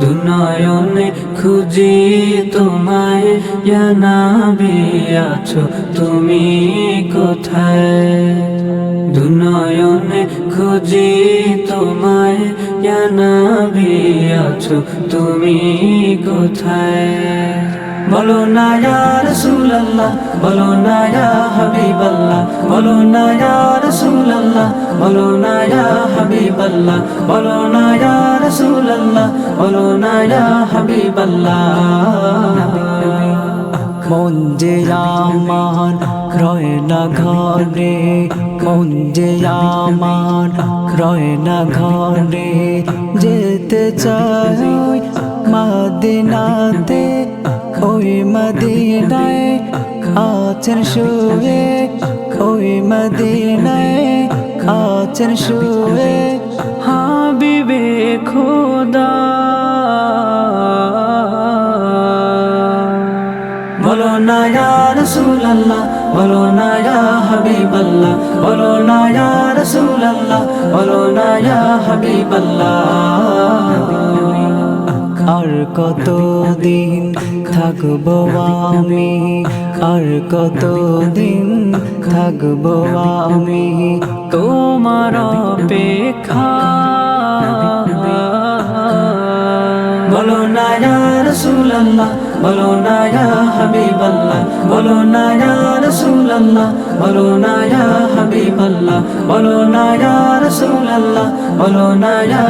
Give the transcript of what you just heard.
দুনয়নে খুঁজি তোমায় জানাবি আছো তুমি কোথায়? দুনয়নে খুঁজি তোমায়, জানাবি আছো তুমি কোথায়? বলো না ইয়া রাসূলুল্লাহ, বলো না ইয়া হাবিবাল্লাহ, বলো না ইয়া রাসূলুল্লাহ, বলো না ইয়া হাবিবাল্লাহ, বলো না ইয়া রাসূলুল্লাহ, বলো না ইয়া হাবিবাল্লাহ। মন যে আমার রয় না ঘরে মন যে আমার রয় না ঘরে। যেতে চাই মদিনাতে, ওই মদিনায় আছেন শুয়ে ওই মদিনায় আছেন শুয়ে হাবিবে খোদা বলো না ইয়া বলো না ইয়া হাবিবাল্লাহ, বলো না ইয়া বলো না হাবিবাল্লাহ। আর কত দিন থাকব আমি? আর কত দিন থাকব আমি? তোমার অপেক্ষা। বলো না রাসূলুল্লাহ, বলো না ইয়া হাবিবাল্লাহ, বলো না ইয়া রাসূলুল্লাহ, বলো না ইয়া হাবিবাল্লাহ, বলো না রাসূলুল্লাহ, বলো না ইয়া